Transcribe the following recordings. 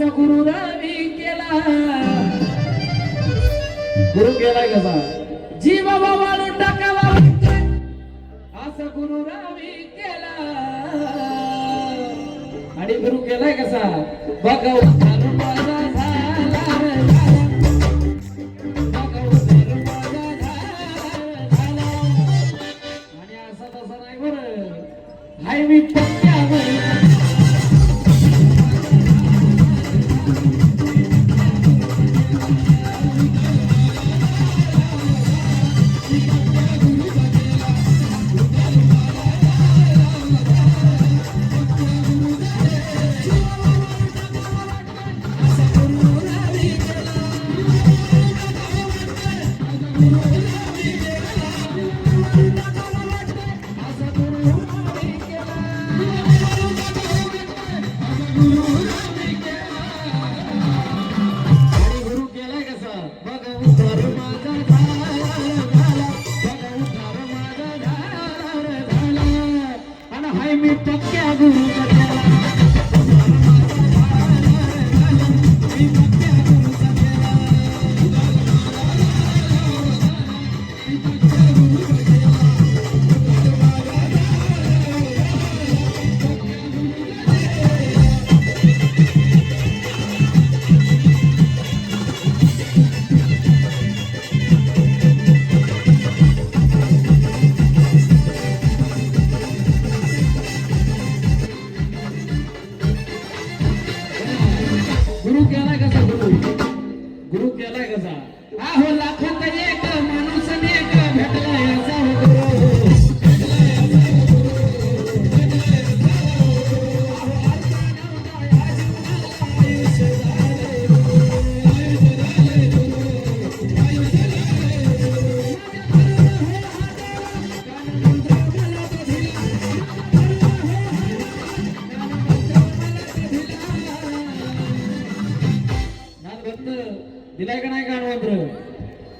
असा गुरु रवी केला. गुरु केलाय कसा जीवा वाळून टाकावा. असा गुरु रवी केला. आणि गुरु केलाय कसा बघा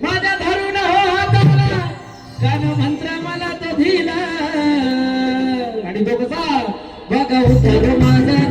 माझ्या धरून हो हाताला. कान मंत्र मला तो दिला. आणि बघा बघा उद्धार माझा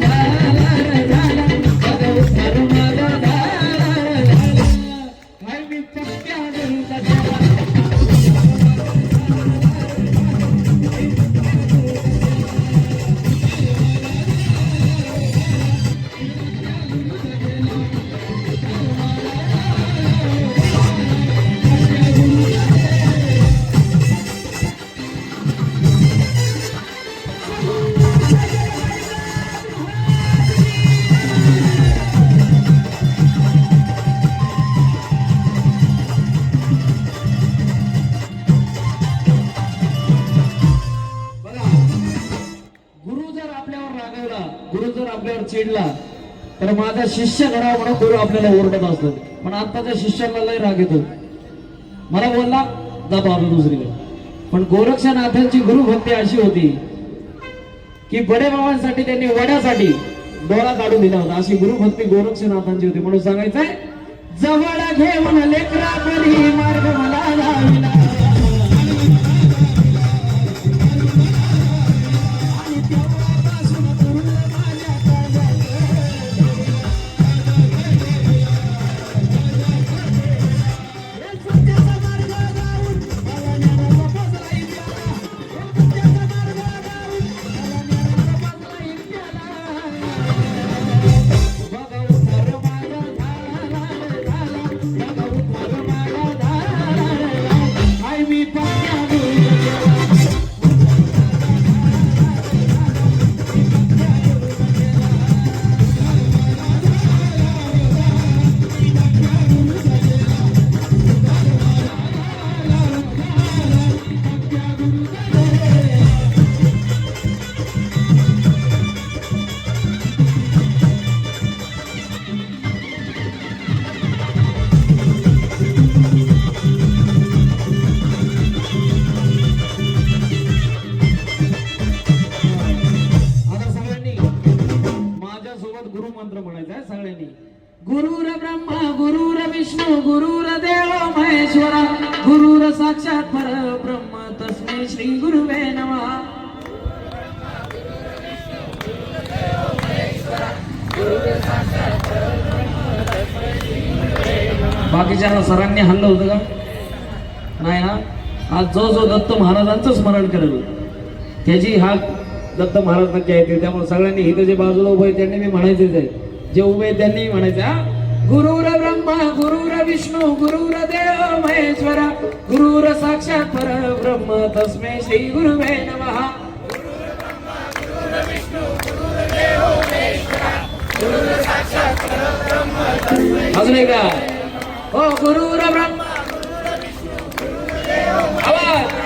तर माझा शिष्य घडा म्हणून गुरु आपल्याला ओरडत असतो. पण आताच्या शिष्याला लय राग येतो. मला बोलला जा बाबा दुसरीकडे. पण गोरक्षनाथांची गुरुभक्ती अशी होती की बडे बाबांसाठी त्यांनी वड्यासाठी डोळा काढून दिला होता. अशी गुरुभक्ती गोरक्षनाथांची होती. म्हणून सांगायचंय जवळ घेऊन लेकरा मार्ग मला गुरुर ब्रह्मा गुरुर विष्णू गुरुर देव महेश्वरा गुरुर साक्षात पर ब्रह्म तस्मे श्री गुरुवे नमः. बाकीच्या सरांनी हल्लं होतं का? नाही ना? आज जो जो दत्त महाराजांचं स्मरण करेल त्याची हा दत्त महाराज नक्की येतील त्यामुळे सगळ्यांनी इथं जे बाजूला उभे आहे त्यांनी मी म्हणायचेच आहे. जे उभे आहेत त्यांनी म्हणायचं गुरुर ब्रह्मा गुरुर विष्णू गुरुर देव महेश्वरा गुरुर साक्षात परब्रह्म तस्मै श्री गुरुवे नमः. अजून एकदा हो गुरुर ब्रह्मा आवाज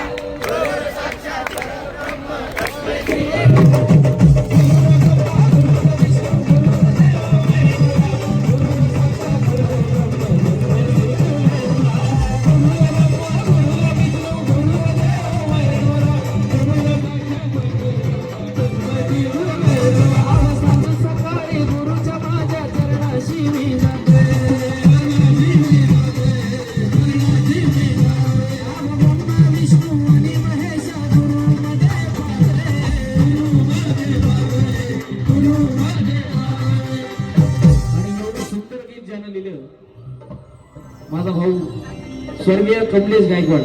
स्वर्गीय कमलेश गायकवाड.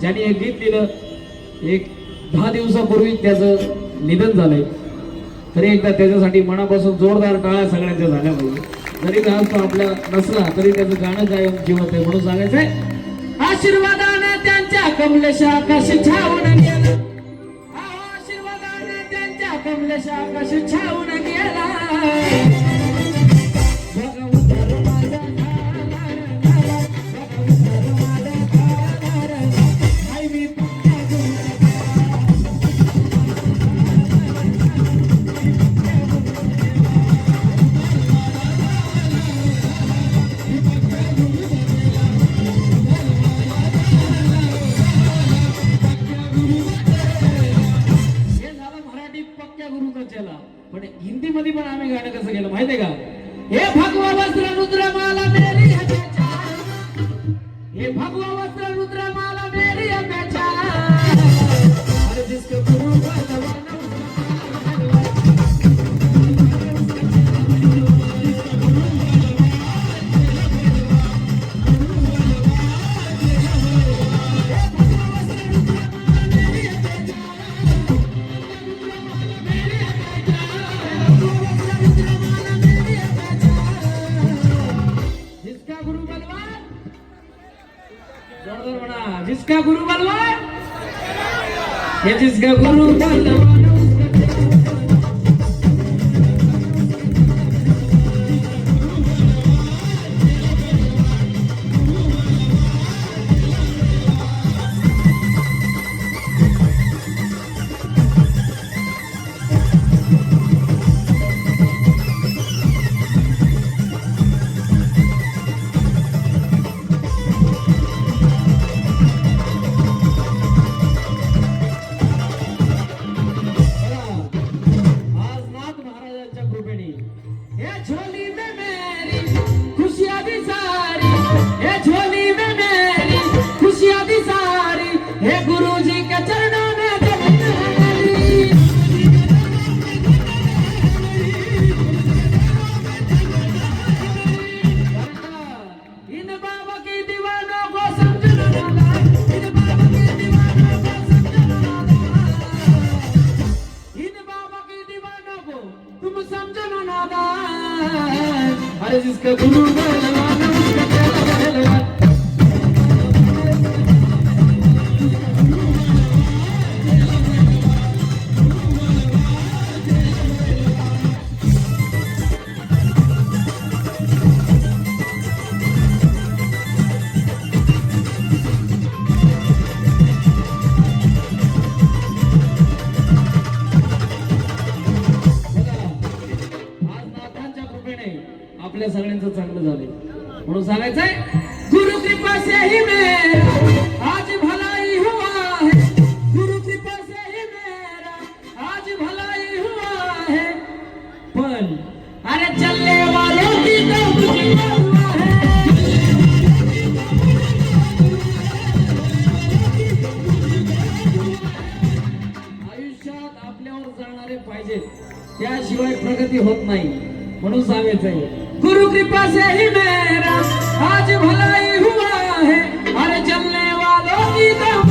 ज्यांनी हे गीत लिहिलं एक दहा दिवसापूर्वी त्याचं निधन झालंय. तरी एकदा त्याच्यासाठी मनापासून जोरदार टाळ्या सगळ्यांच्या झाल्या पाहिजे जरी का तो आपल्या नसला तरी त्याचं गाणं कायम जिवंत आहे म्हणून सांगायचंय. आशीर्वादाने त्यांच्या कमलेश आकाश छावून आशीर्वादाने त्यांच्या कमलेश आकाश छावून पण हिंदी मध्ये पण आम्ही गाणं कसं केलं माहितीये का? हे भगवा वस्त्र रुद्र माला मेरी हे भगवा वस्त्र जिसका गुरु बलवान हे जिसका गुरु बलवान आपल्या सगळ्यांचं चांगलं झालंय. म्हणून सांगायचंय गुरु कृपा से ही मेरा आज भलाई हुआ है. गुरु कृपा से ही मेरा आज भलाई हुआ है. पण अरे चलने वालों की तो हुआ है. आयुष्यात आपल्यावर जाणारे पाहिजेत त्याशिवाय प्रगती होत नाही. म्हणून सांगायचंय गुरु कृपा से ही मेरा आज भलाई हुआ है। अरे चलने वालों की तो